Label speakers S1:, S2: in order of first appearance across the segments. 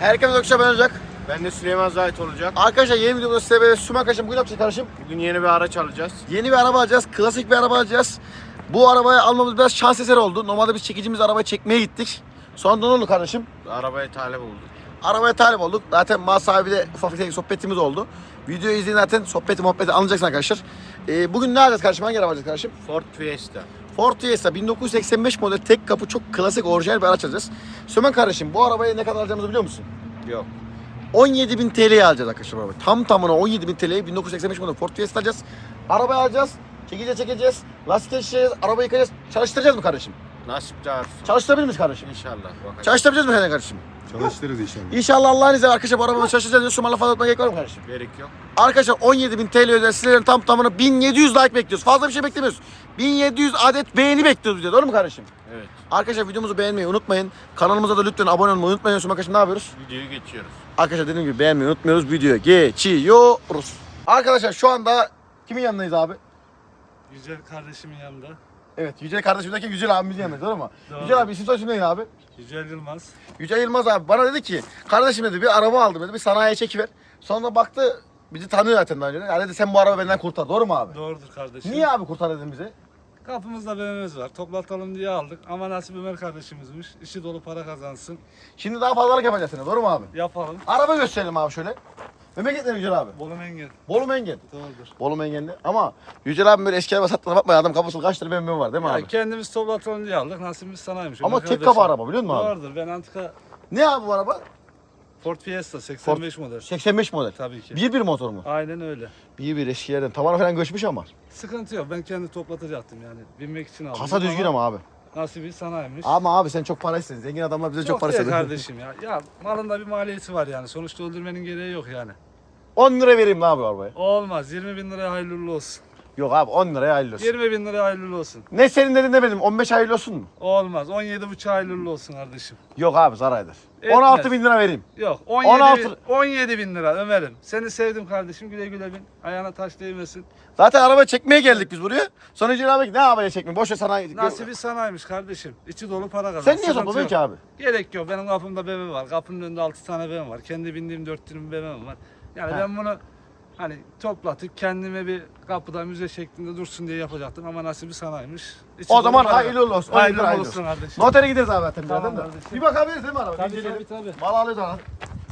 S1: Herkese Ökşe ben olacak.
S2: Ben de Süleyman Zahit olacak.
S1: Arkadaşlar yeni videomda size böyle Sümer Kaşım bugün yapacağız kardeşim.
S2: Bugün yeni bir araç alacağız.
S1: Yeni bir araba alacağız. Klasik bir araba alacağız. Bu arabayı almamız biraz şans eseri oldu. Normalde biz çekicimiz arabayı çekmeye gittik. Sonra ne oldu kardeşim?
S2: Arabaya talep olduk.
S1: Arabaya talip olduk. Zaten mal sahibi de ufak bir sohbetimiz oldu. Videoyu izleyin zaten sohbeti muhabbeti anlayacaksın arkadaşlar. Ee, bugün ne alacağız kardeşim? Hangi araba alacağız kardeşim?
S2: Ford Fiesta.
S1: Ford Fiesta 1985 model tek kapı çok klasik orijinal bir araç alacağız. Sömen kardeşim bu arabayı ne kadar alacağımızı biliyor musun?
S2: Yok.
S1: 17.000 TL'ye alacağız arkadaşlar arabayı. Tam tamına 17.000 TL'ye 1985 model Ford Fiesta alacağız. Arabayı alacağız. Çekici çekeceğiz. Lastik değiştireceğiz. Arabayı yıkayacağız. Çalıştıracağız mı kardeşim?
S2: Nasip.
S1: Çalıştırabilir miyiz kardeşim?
S2: İnşallah. Bakacağız.
S1: Çalıştırabileceğiz mi kardeşim?
S3: Çalıştırırız inşallah.
S1: İnşallah Allah'ın izniyle arkadaşlar bu arabayı çalıştıracağız. diyor. Şu mala fazla atmaya gerek var mı kardeşim?
S2: Gerek yok.
S1: Arkadaşlar 17.000 TL ödül sizlerin tam tamına 1700 like bekliyoruz. Fazla bir şey beklemiyoruz. 1700 adet beğeni bekliyoruz diye. Doğru mu kardeşim?
S2: Evet.
S1: Arkadaşlar videomuzu beğenmeyi unutmayın. Kanalımıza da lütfen abone olmayı unutmayın. Şu arkadaşlar ne yapıyoruz?
S2: Videoyu geçiyoruz.
S1: Arkadaşlar dediğim gibi beğenmeyi unutmuyoruz. Videoya geçiyoruz. Arkadaşlar şu anda kimin yanındayız abi?
S4: Yücel kardeşimin yanında.
S1: Evet Yücel kardeşimdeki Yücel abimizin yanındayız doğru mu?
S4: Doğru.
S1: Yücel abi isim soyisim neydi abi?
S4: Yücel Yılmaz.
S1: Yücel Yılmaz abi bana dedi ki kardeşim dedi bir araba aldım dedi bir sanayiye çekiver. Sonra baktı bizi tanıyor zaten daha önce. Yani dedi sen bu araba benden kurtar doğru mu abi?
S4: Doğrudur kardeşim.
S1: Niye abi kurtar dedin bize?
S4: Kapımızda BMW'miz var. Toplatalım diye aldık. Ama nasip Ömer kardeşimizmiş. İşi dolu para kazansın.
S1: Şimdi daha fazlalık yapacağız sana doğru mu abi?
S4: Yapalım.
S1: Araba gösterelim abi şöyle. Memleket ne Yücel abi?
S4: Bolu Mengen.
S1: Bolu Mengen.
S4: Doğrudur.
S1: Bolu Mengenli. Ama Yücel abi böyle eski araba sattığına bakma adam kafasında kaç tane BMW var değil mi
S4: Ya
S1: abi?
S4: kendimiz toplatalım diye aldık. Nasibimiz sanaymış.
S1: Ama
S4: Ömer
S1: tek
S4: kardeşim.
S1: kafa araba biliyor musun abi?
S4: Doğrudur. Ben antika
S1: Ne abi bu araba?
S4: Ford Fiesta 85 model.
S1: 85 model.
S4: Tabii ki.
S1: 1.1 motor mu?
S4: Aynen öyle.
S1: 1.1 eskilerden. Tavanı falan göçmüş ama.
S4: Sıkıntı yok. Ben kendi toplatacaktım yani. Binmek için aldım.
S1: Kasa düzgün ama abi.
S4: Nasibi sanaymış.
S1: Ama abi sen çok para istedin. Zengin adamlar bize çok,
S4: çok
S1: para istedi.
S4: kardeşim ya. Ya malın da bir maliyeti var yani. Sonuçta öldürmenin gereği yok yani.
S1: 10 lira vereyim ne abi arabaya?
S4: Olmaz. 20 bin liraya hayırlı olsun.
S1: Yok abi 10 liraya hayırlı olsun.
S4: 20 bin liraya hayırlı olsun.
S1: Ne senin dedin ne benim 15 hayırlı olsun mu?
S4: Olmaz. 17 buçuk hayırlı olsun kardeşim.
S1: Yok abi zarar eder.
S4: Etmez.
S1: 16 bin lira vereyim.
S4: Yok 17,
S1: 16
S4: bin, 17 bin lira Ömer'im. Seni sevdim kardeşim güle güle bin. Ayağına taş değmesin.
S1: Zaten araba çekmeye geldik biz buraya. Sonra Yücel abi ne arabaya çekmeyin? Boş ver sanayi.
S4: Nasibi sanaymış kardeşim. İçi dolu para kazan.
S1: Sen niye topladın ki abi?
S4: Gerek yok. Benim kapımda BMW var. Kapının önünde 6 tane BMW var. Kendi bindiğim 4 tane BMW var. Yani
S1: Ha.
S4: ben bunu hani toplatıp kendime bir kapıda müze şeklinde dursun diye yapacaktım ama nasibi sanaymış. İçi
S1: O zaman hayırlı olsun. 17
S4: Hayırlı olsun kardeşim.
S1: Notere gideriz abi zaten
S4: Tamam kardeşim.
S1: Bir bakabiliriz değil mi araba?
S4: Tabii tabii tabii.
S1: Mal alıyoruz abi.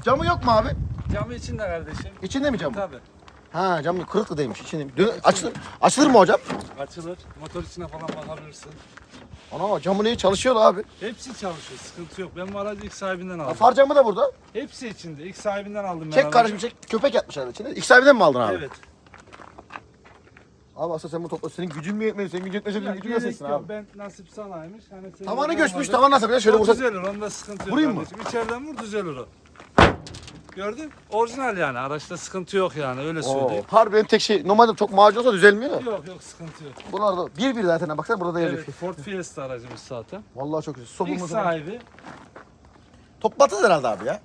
S1: Camı yok mu abi?
S4: Camı içinde kardeşim.
S1: İçinde mi camı?
S4: Tabii.
S1: Ha camı kırık değilmiş. İçinde? Dön, açılır, açılır mı hocam?
S4: Açılır. Motor içine falan bakabilirsin.
S1: Ana camı niye çalışıyor abi?
S4: Hepsi çalışıyor. Sıkıntı yok. Ben bu aracı ilk sahibinden
S1: Ha,
S4: aldım.
S1: far camı da burada.
S4: Hepsi içinde. İlk sahibinden aldım ben
S1: Çek
S4: aracı.
S1: kardeşim çek. Köpek yatmış herhalde içinde. İlk sahibinden mi aldın abi?
S4: Evet.
S1: Abi aslında sen bunu topla. Senin gücün mü yetmedi? Senin gücün yetmese benim gücüm
S4: gerek
S1: yetmesin
S4: yok.
S1: abi.
S4: Ben nasip sanaymış. Hani senin
S1: Tavanı göçmüş.
S4: olmadı.
S1: Tavan nasıl biliyor? Şöyle
S4: O
S1: vursa.
S4: düzelir. Onda sıkıntı yok
S1: Vurayım mı?
S4: kardeşim. İçeriden vur düzelir o. Gördün? Orijinal yani. Araçta sıkıntı yok yani. Öyle söyleyeyim.
S1: harbiden tek şey. Normalde çok macun olsa düzelmiyor da.
S4: Yok yok sıkıntı yok.
S1: Bunlar da bir bir zaten. ha, Baksana burada da yazıyor.
S4: Evet, Ford Fiesta aracımız zaten.
S1: Vallahi çok güzel.
S4: İlk
S1: var.
S4: sahibi.
S1: Toplatırız herhalde abi ya.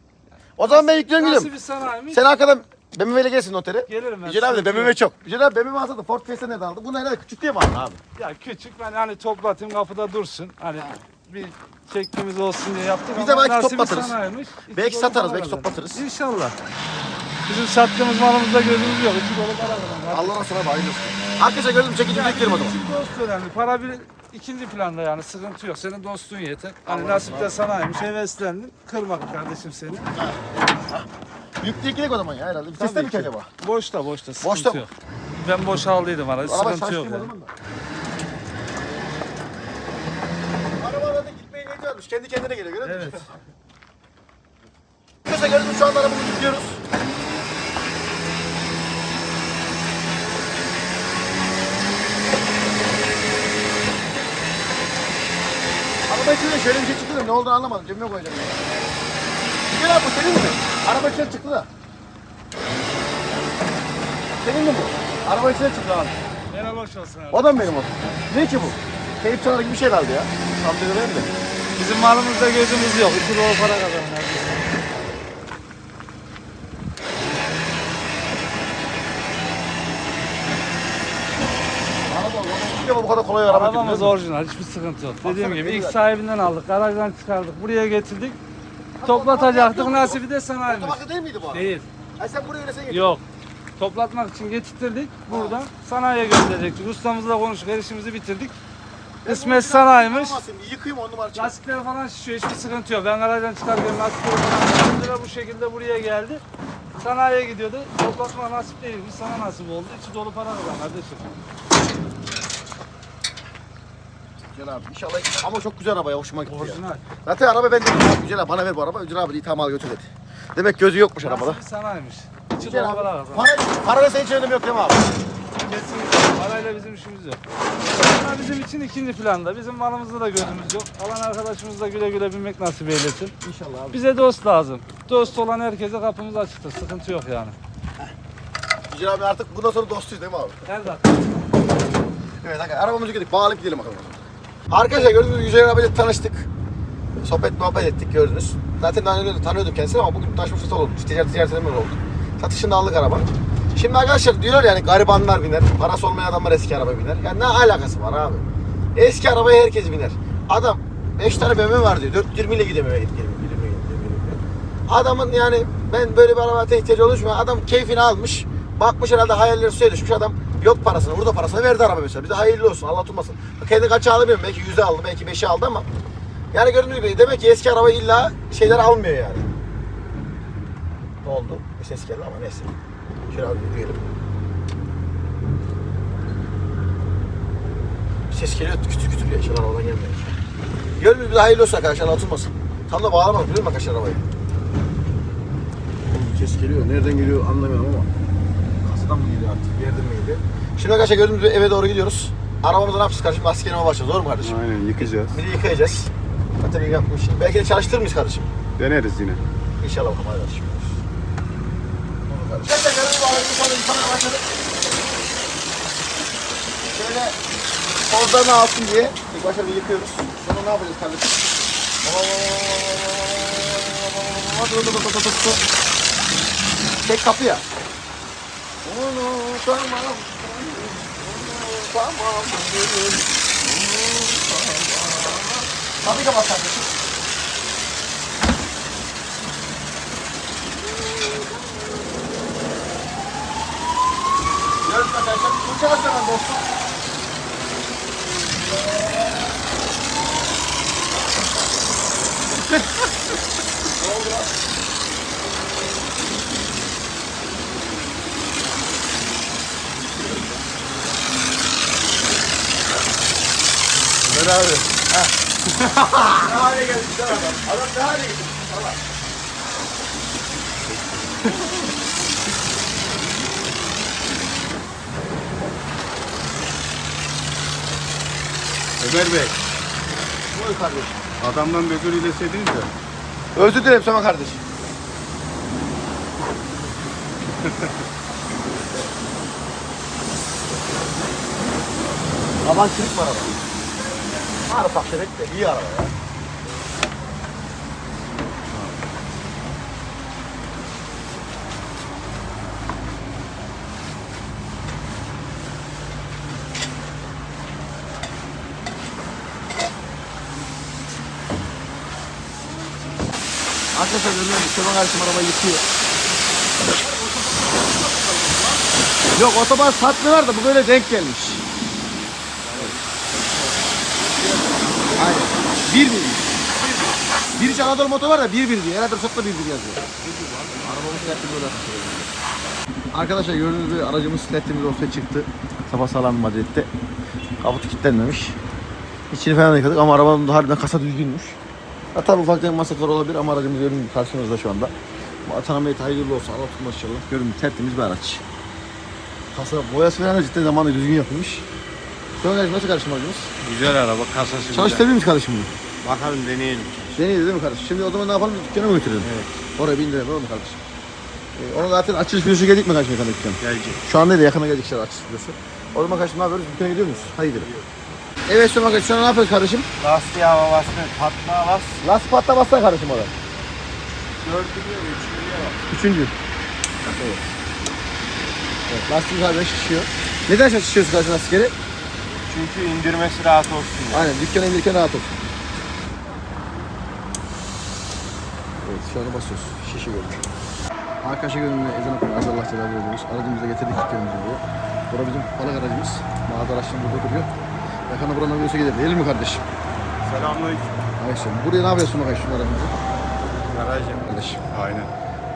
S1: O zaman ben yüklüyorum gidiyorum.
S4: Nasibi sanaymış.
S1: Sen arkadan BMW ile gelsin notere.
S4: Gelirim ben.
S1: Yücel abi de
S4: sıkıntı
S1: BMW
S4: yok.
S1: çok. Yücel abi BMW alsa da Ford Fiesta nereden aldı? Bunu herhalde küçük diye mi aldın abi?
S4: Ya küçük ben hani toplatayım kapıda dursun. Hani bir çektiğimiz olsun diye yaptık
S1: Biz de belki
S4: sanaymış. İçi
S1: Belki satarız, belki
S4: kazanır.
S1: toplatırız.
S4: İnşallah. Bizim sattığımız malımızda gözümüz yok. İçi dolu para kazanır.
S1: Allah sana hayırlı olsun. Arkadaşlar gördüm çekici beklerim o zaman.
S4: Dost önemli. Para bir ikinci planda yani sıkıntı yok. Senin dostun yeter. Hani nasip de sanaymış. Heveslendin. Kırmak kardeşim seni.
S1: Yüklü ikilik o zaman ya herhalde. Viteste mi ki acaba?
S4: Boşta boşta sıkıntı
S1: Boşta
S4: yok. Ben boş aldıydım.
S1: Araba
S4: Sıkıntı yok yani.
S1: zaman da. Araba arada varmış. Kendi kendine geliyor görüyor musun?
S4: Evet.
S1: Arkadaşlar şu anda arabamızı yüklüyoruz. Araba içinde şöyle bir şey çıktı da ne olduğunu anlamadım. Cebime koyacağım. Gel abi bu senin mi? Araba içine çıktı da. Senin mi bu? Araba içine çıktı abi.
S4: Hoş olsun abi.
S1: O da mı benim o? Ne ki bu? Teyip çanağı gibi bir şey herhalde ya. Tam vereyim de.
S4: Bizim malımızda gözümüz yok. İki dolu para.
S1: İlk defa bu kadar kolay araba
S4: Arabamız orijinal. Hiçbir sıkıntı yok. Dediğim gibi ilk sahibinden aldık. Garajdan çıkardık. Buraya getirdik. toplatacaktık nasibi de sanaymış.
S1: Otomakta değil miydi bu araba?
S4: Değil.
S1: Ha sen buraya öyle sen getirdin.
S4: Yok. Toplatmak için getirttirdik. Buradan sanayiye gönderecektik. Ustamızla konuştuk. Her işimizi bitirdik. Kısmet sanaymış.
S1: Yıkayım on numara çıkar.
S4: Lastikler falan şişiyor. Hiçbir sıkıntı yok. Ben garajdan çıkarken lastikleri falan Şimdi de bu şekilde buraya geldi. Sanayiye gidiyordu. Toplatma nasip değilmiş. Sana nasip oldu. İçi dolu para kazan kardeşim.
S1: Güzel abi. İnşallah ama çok güzel araba ya. Hoşuma gitti ya.
S4: Orijinal.
S1: Zaten araba bende abi güzel abi bana ver bu araba. Güzel abi iyi tamam al götür dedi. Demek gözü yokmuş arabada.
S4: Nasibi sanaymış. İçi
S1: Güzel
S4: dolu
S1: abi.
S4: para kazan.
S1: Para, parayla senin için önemi yok değil mi abi?
S4: Kesinlikle. Parayla bizim işimiz yok. Ama bizim için ikinci planda. Bizim malımızda da gözümüz yok. Alan arkadaşımız da güle güle binmek nasip eylesin.
S1: İnşallah abi.
S4: Bize dost lazım. Dost olan herkese kapımız açıktır. Sıkıntı yok yani.
S1: Güzel abi artık bundan sonra dostuyuz değil mi abi?
S4: Her dakika.
S1: Evet arkadaşlar arabamızı gidelim. Bağlayıp gidelim bakalım. Arkadaşlar gördüğünüz gibi Yücel abiyle tanıştık. Sohbet muhabbet ettik gördünüz. Zaten daha önce de tanıyordum kendisini ama bugün taşma fırsat oldu. Ticaret ticaretimiz oldu. Satışını aldık araba. Şimdi arkadaşlar diyorlar yani garibanlar biner, parası olmayan adamlar eski araba biner. Yani ne alakası var abi? Eski arabaya herkes biner. Adam 5 tane BMW var diyor. 420 ile gidiyor eve gidip Adamın yani ben böyle bir arabaya ihtiyacı oluşmuyor. Adam keyfini almış. Bakmış herhalde hayalleri suya düşmüş adam. Yok parasını, burada parasını verdi araba mesela. Bize hayırlı olsun, Allah tutmasın. Kendi kaçı aldı bilmiyorum. Belki yüze aldı, belki beşi aldı ama. Yani gördüğünüz gibi demek ki eski araba illa şeyler almıyor yani. Ne oldu? Bir ses geldi ama neyse. Şöyle abi yürüyelim. Bir ses geliyor kütür kütür ya. İnşallah oradan gelmiyor. Gördüğünüz gibi bize hayırlı olsun arkadaşlar, Allah tutmasın. Tam da bağlamadık biliyor musun arkadaşlar arabayı? Ses geliyor. Nereden geliyor anlamıyorum ama. Kasadan mı geliyor artık? Bir yerden mi geliyor? Şimdi arkadaşlar gördüğünüz gibi eve doğru gidiyoruz. Arabamızda ne yapacağız kardeşim? Maske yenime başlayacağız. Doğru mu kardeşim?
S3: Aynen yıkayacağız.
S1: Bir de yıkayacağız. Zaten iyi yapmış. Belki de çalıştırır mıyız kardeşim?
S3: Deneriz yine.
S1: İnşallah bakalım kardeşim. Gerçekten gördüğünüz gibi aracı sonra yıkamaya başladık. Şöyle tozlarını alsın diye ilk başta bir yıkıyoruz. Sonra ne yapacağız kardeşim? Tek kapı ya. Unutamam. Unutamam. Kapıyı kapat kardeşim. Görüşmek arkadaşlar. Hemen dostum. ne oldu lan? Ömer abi. Ha. Ne hale gelmiş adam. Adam ne hale gelmiş. Allah.
S3: Ömer Bey,
S1: Buyur kardeşim.
S3: adamdan bir özür dileseydiniz de.
S1: Özür dilerim Sema kardeşim. Aman çürük var araba. Var ufak tefek de iyi araba ya. Arkadaşlar görüyor musunuz? Sema kardeşim arabayı yıkıyor. Yok otoban satmıyorlar da bu böyle denk gelmiş. Aynen. Bir bir. Bir iç Anadolu motor var da bir bir diyor. Herhalde ruhsatla bir bir yazıyor. Arabamız tertemiz olarak Arkadaşlar gördüğünüz gibi aracımız tertemiz olsa çıktı. Sabah sağlam vaziyette. Kaputu kilitlenmemiş. İçini falan yıkadık ama arabanın da harbiden kasa düzgünmüş. Ha, tabii ufak masraflar olabilir ama aracımız gördüğünüz gibi karşımızda şu anda. Vatan ameliyatı hayırlı olsun. Allah tutmaz inşallah. Gördüğünüz tertemiz bir araç. Kasa boyası falan cidden zamanında düzgün yapılmış. Kardeşim nasıl kardeşim aracımız?
S2: Güzel araba, kasası güzel.
S1: Çalıştırabilir miyiz kardeşim bunu?
S2: Bakalım deneyelim.
S1: Deneyiz değil mi kardeşim? Şimdi o zaman ne yapalım? Dükkana mı götürelim?
S2: Evet.
S1: Oraya bindirelim olur mu kardeşim? Ee, onun zaten açılış videosu gelecek mi kardeşim yakında dükkan?
S2: Gelecek.
S1: Şu an değil de yakına gelecek şeyler açılış videosu. O zaman kardeşim ne yapıyoruz? Dükkana gidiyor muyuz? Hadi gidelim. Evet Süleyman kardeşim an ne yapıyoruz kardeşim?
S2: Lastiğe hava bastı, patla bas.
S1: Lastik patla bassana kardeşim orada.
S2: Dördüncü, üçüncüye bak.
S1: Üçüncü. Evet. Evet, lastiğimiz şişiyor. Neden şişiyorsun kardeşim lastikleri?
S2: Çünkü indirmesi rahat olsun. diye.
S1: Aynen dükkana indirirken rahat olsun. Evet şu anda basıyoruz. Şişi görmüş. Arkadaşa gönlüne ezan okuyor. Az Allah tedavi ediyoruz. Aracımızı getirdik gittiğimiz buraya. Bura bizim balık aracımız. Mağaza araçları burada duruyor. Yakında buranın virüse gider. Değil mi kardeşim?
S3: Selamünaleyküm.
S1: Ayşe. Buraya ne yapıyorsun bakayım şunlara aracımızı?
S3: Garajım.
S1: Kardeşim.
S3: Aynen.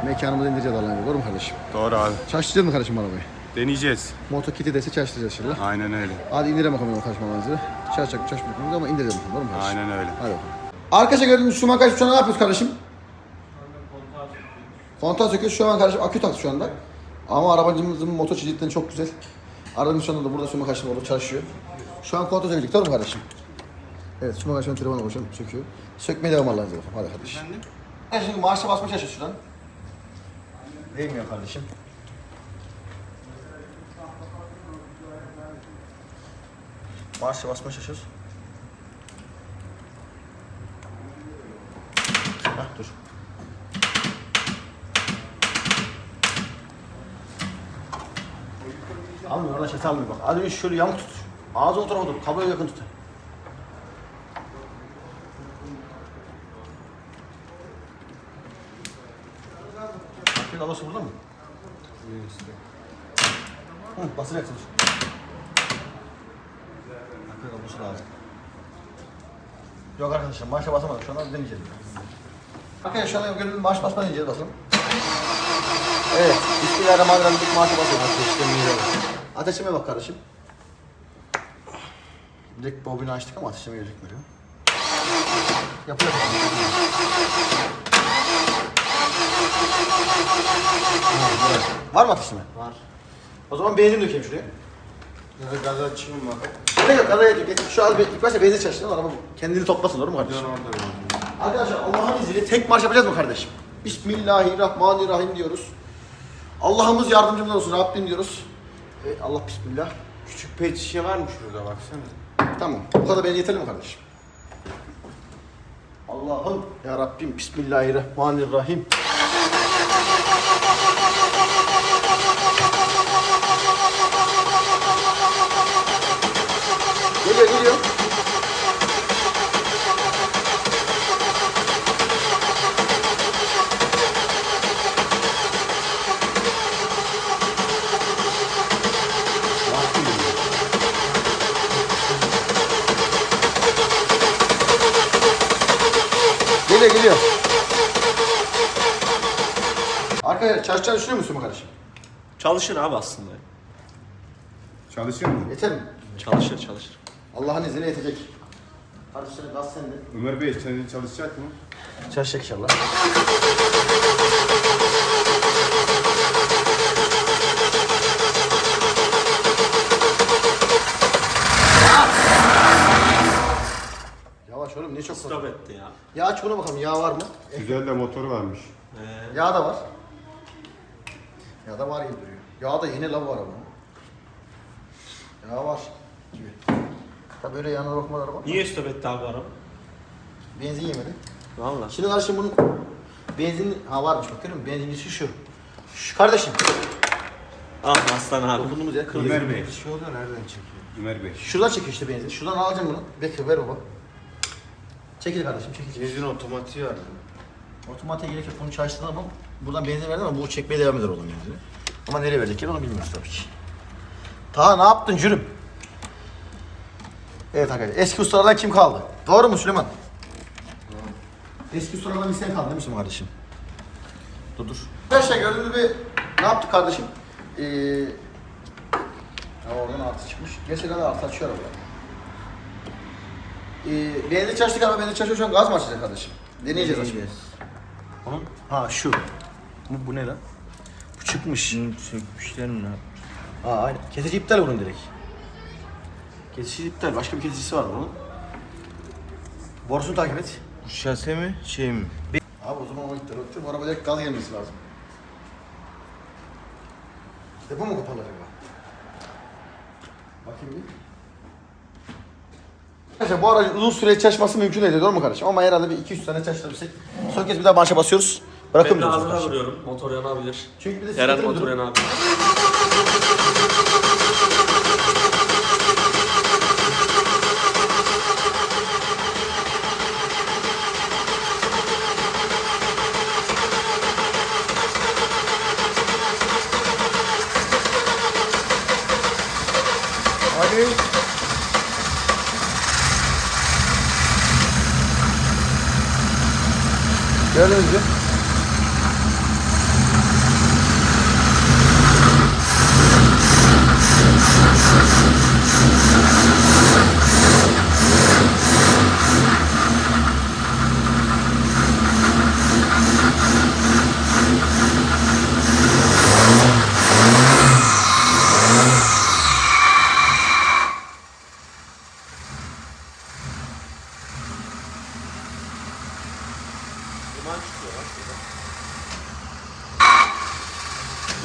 S1: Mekanımızı indireceğiz Allah'ın izniyle. Doğru mu kardeşim?
S3: Doğru abi.
S1: Çalıştıracağız mı kardeşim arabayı?
S3: Deneyeceğiz.
S1: Moto kiti dese çalıştıracağız inşallah.
S3: Aynen öyle.
S1: Hadi indirelim bakalım kardeşim mı çalışmayacak mı ama indireceğim bakalım. Doğru mu kardeşim?
S3: Aynen öyle.
S1: Hadi bakalım. Arkadaşlar gördüğünüz şu an kardeşim şu an ne yapıyoruz kardeşim? Kontağı söküyoruz. Şu an kardeşim akü taktı şu anda. Ama arabacımızın motor çizikleri çok güzel. Arabamız şu anda da burada suma karşısında orada çalışıyor. Şu an kontağı söküldük tamam mı kardeşim? Evet suma karşısında telefona konuşalım söküyor. Sökmeye devam Allah'ın izniyle. Hadi kardeşim. Efendim? Şimdi marşa basmaya çalışıyoruz şuradan. Değmiyor kardeşim. Marşa basmaya çalışıyoruz. Hah dur. Almıyor oradan çete almıyor bak. Az önce şöyle yamuk tut. Ağzı o tarafa tut. Kabloya yakın tut. Bakın kablosu burada mı? Hı, basacaksınız. Kablosu lazım. Yok arkadaşlar marşa basamadık. Şu anda deneyeceğiz. Arkadaşlar şu anda gönül marş basma deneyeceğiz basalım. Evet. Bismillahirrahmanirrahim. İlk marşa basıyoruz. Ateşlemeye bak kardeşim. Direkt bobini açtık ama ateşlemeye gözükmüyor. Yapıyor. Ha, evet. Var mı ateşleme?
S2: Var.
S1: O zaman benzin dökeyim şuraya.
S2: Ya da gaz açayım mı?
S1: Ne yok araya dök. Şu an bir- ilk başta benzin çalıştırın. Araba kendini toplasın doğru mu kardeşim? Arkadaşlar Allah'ın izniyle tek marş yapacağız mı kardeşim? Bismillahirrahmanirrahim diyoruz. Allah'ımız yardımcımız olsun Rabbim diyoruz. E, Allah bismillah.
S2: Küçük pet şişe var mı şurada baksana.
S1: Tamam. Bu kadar benzin yeterli mi kardeşim? Allah'ım ya Rabbim Bismillahirrahmanirrahim. Çalışacağını düşünüyor musun bu kardeşim?
S5: Çalışır abi aslında.
S3: Çalışır mı?
S1: Yeter mi?
S5: Çalışır çalışır.
S1: Allah'ın izniyle yetecek. Kardeşlerim gaz sende.
S3: Ömer Bey senin çalışacak mı?
S1: Çalışacak inşallah. Yavaş oğlum ne çok
S5: Stop etti ya.
S1: Yağ aç buna bakalım yağ var mı?
S3: Güzel de motoru varmış.
S5: Ee,
S1: Yağ da var. Yağ da var gibi duruyor. Yağ da yeni lav var ama. Yağ var gibi. Tabi öyle yanına bakmaları var.
S5: niye stop etti abi bu araba?
S1: Benzin yemedi.
S5: Valla.
S1: Şimdi kardeşim bunun benzin ha varmış bak görüyor musun? Benzinlisi şu. Şu kardeşim.
S5: Ah aslan abi.
S1: Dokunduğumuz yer kırmızı.
S3: Ömer Bey.
S2: Şey oluyor nereden çekiyor?
S3: Ömer Bey.
S1: Şuradan çekiyor işte benzin. Şuradan alacağım bunu. Bekle ver baba. Çekil kardeşim çekil.
S2: Benzin otomatiği var.
S1: Otomatiğe gerek yok. Bunu çalıştırdın ama buradan benzin verdim ama bu çekmeye devam eder oğlum benzini. Ama nereye verecekler onu bilmiyoruz tabii ki. Ta ne yaptın cürüm? Evet arkadaşlar. Eski ustalardan kim kaldı? Doğru mu Süleyman? Eski ustalardan bir sen kaldın değil mi kardeşim? Dur dur. Arkadaşlar gördüğünüz gibi ne yaptık kardeşim? Ee, ya oradan artı çıkmış. Gerçekten de artı açıyor araba. Ee, benzin çalıştık ama benzin çalışıyor şu an gaz mı açacak kardeşim? Deneyeceğiz açmayı. Onun ha şu. Bu, bu ne lan? Bu çıkmış.
S2: Sökmüşler mi ne yapmış?
S1: Ha aynen. Kesici iptal bunun direkt. Kesici iptal. Başka bir kesicisi var bunun. Borusunu takip et.
S2: Bu şase mi şey mi?
S1: Abi o zaman o iptal oldu. Bu araba direkt gaz gelmesi lazım. Depo mu kapalı acaba? Bakayım bir. Arkadaşlar bu aracın uzun süre çalışması mümkün değil doğru mu kardeşim? Ama herhalde bir 2-3 sene çalıştırırsak son kez bir daha marşa basıyoruz.
S5: Ben de ağzına vuruyorum. Motor yanabilir.
S1: Çünkü bir de
S5: Yaran
S1: siktirin
S5: motor
S1: durum-
S5: yanabilir. Hadi. Gel önce.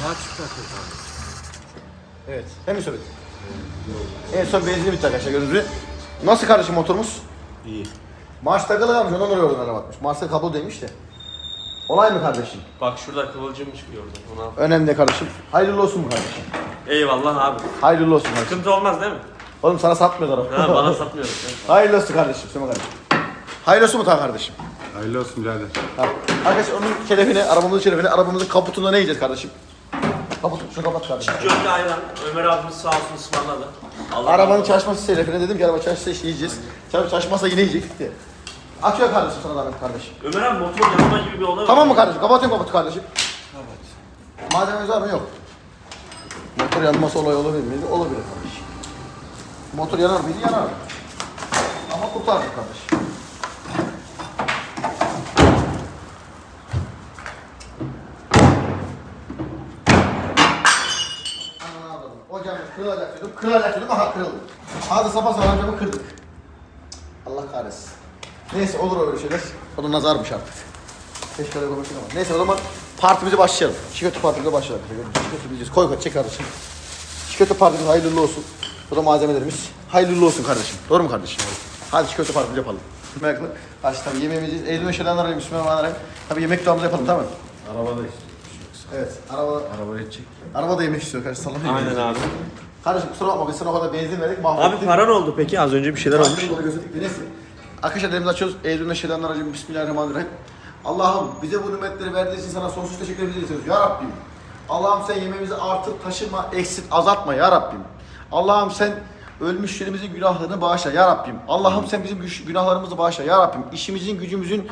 S1: Abi. Gördünüz mü? Evet. Hemen söyle. En son benzini bitti arkadaşlar gördüğünüz gibi. Nasıl kardeşim motorumuz?
S2: İyi.
S1: Marş takılı kalmış ondan oraya oradan bakmış. Marşta kablo değmiş de. Olay mı kardeşim?
S5: Bak şurada kıvılcım çıkıyor orada. Onu al.
S1: Önemli kardeşim. Hayırlı olsun mu kardeşim?
S5: Eyvallah abi.
S1: Hayırlı olsun kardeşim.
S5: Sıkıntı olmaz değil mi?
S1: Oğlum sana satmıyorlar.
S5: Ha, bana satmıyorsun.
S1: Hayırlı olsun kardeşim. Söyle kardeşim. Hayırlı olsun mu kardeşim?
S3: Hayırlı olsun birader.
S1: Ha. Arkadaşlar onun şerefine, arabamızın şerefine, arabamızın kaputunda ne yiyeceğiz kardeşim? Kaput, şunu kapat kardeşim.
S5: Köfte ayran. Ömer abimiz sağ olsun ısmarladı. Allah
S1: Arabanın çalışması şerefine dedim ki araba çalışsa işte yiyeceğiz. Tabii çalışmazsa yine yiyecektik diye. Açıyor kardeşim sana zahmet kardeşim.
S5: Ömer abi motor yanma gibi bir olay var.
S1: Tamam mı kardeşim? Kapatıyorum kaputu kardeşim. Evet. Malzememiz var mı? Yok. Motor yanması olay olabilir miydi? Olabilir kardeşim. Motor yanar mıydı? Yanar. Ama kurtardık kardeşim. Aman Allah'ım. Ocağımız kırılacak dedim. Kırılacak dedim. Aha kırıldı. Hadi sabah sabah camı kırdık. Allah kahretsin. Neyse olur öyle şeyler. O da nazarmış artık. Keşke öyle konuşsun ama. Neyse o zaman partimize başlayalım. Çikolata partimize başlayalım. Çikolata bileceğiz. Koy koy çek kardeşim. Çikolata partimiz hayırlı olsun. Bu da malzemelerimiz. Hayırlı olsun kardeşim. Doğru mu kardeşim? Hadi çikolata partimizi yapalım. Meraklı. Hadi tabii yemeğimizi Eylül şeyden arayayım, Bismillahirrahmanirrahim. Tabii yemek duamızı yapalım tamam mı?
S2: Arabada işte.
S1: Evet. Araba,
S2: Arabaya çek.
S1: araba da yemek istiyor kardeşim. Sallamayın.
S5: Aynen abi.
S1: Kardeşim kusura bakma biz sana o kadar benzin verdik. mahvettik.
S5: Abi paran oldu peki? Az önce bir şeyler olmuş.
S1: Neyse. Arkadaşlar elimizi açıyoruz. Eylül'ün şeyden aracım. Bismillahirrahmanirrahim. Allah'ım bize bu nimetleri verdiğin için sana sonsuz teşekkür ederiz. Ya Rabbim. Allah'ım sen yemeğimizi artır, taşıma, eksit, azaltma ya Rabbim. Allah'ım sen ölmüşlerimizin günahlarını bağışla ya Rabbim. Allah'ım sen bizim günahlarımızı bağışla ya Rabbim. İşimizin, gücümüzün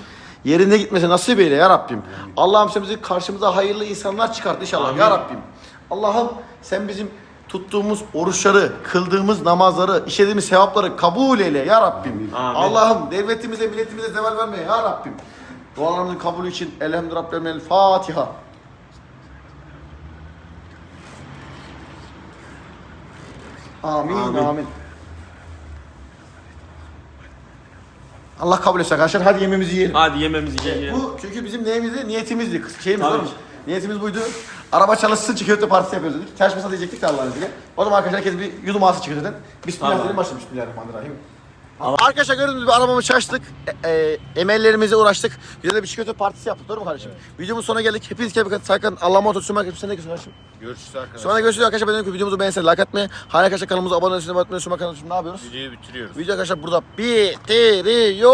S1: yerine gitmesi nasip eyle ya Rabbim. Allah'ım sen bizi karşımıza hayırlı insanlar çıkart inşallah ya Rabbim. Allah'ım sen bizim tuttuğumuz oruçları, kıldığımız namazları, işlediğimiz sevapları kabul eyle ya Rabbim.
S5: Amin.
S1: Allah'ım devletimize, milletimize zeval verme ya Rabbim. Dualarımızın kabulü için elhamdülillah Rabbil Fatiha. Amin, amin. Allah kabul etsin arkadaşlar. Hadi yemeğimizi yiyelim.
S5: Hadi yememizi yiyelim.
S1: Bu çünkü bizim neyimizdi? Niyetimizdi. Şeyimiz var mı? Niyetimiz buydu. Araba çalışsın çikolata partisi yapıyoruz dedik. Çalışmasa diyecektik de Allah'ın izniyle. O zaman arkadaşlar herkes bir yudum ağzı çikolatanın. Bismillah
S5: Tamam.
S1: diyelim başlayalım. Bismillahirrahmanirrahim. Arkadaşlar gördüğünüz gibi arabamı çalıştık. E, e, emellerimize uğraştık. Güzel de bir çikolata partisi yaptık. Doğru mu kardeşim? Videomuz sonuna geldik. Hepiniz kendinize Saykan Allah'a emanet olun. Sen ne diyorsun kardeşim?
S3: Görüşürüz arkadaşlar.
S1: Sonra görüşürüz arkadaşlar. Ben diyorum ki videomuzu beğenseniz like atmayı. Hala arkadaşlar kanalımıza abone olmayı, unutmayın. Sonra kanalımıza ne yapıyoruz?
S3: Videoyu bitiriyoruz.
S1: Video arkadaşlar burada bitiriyor.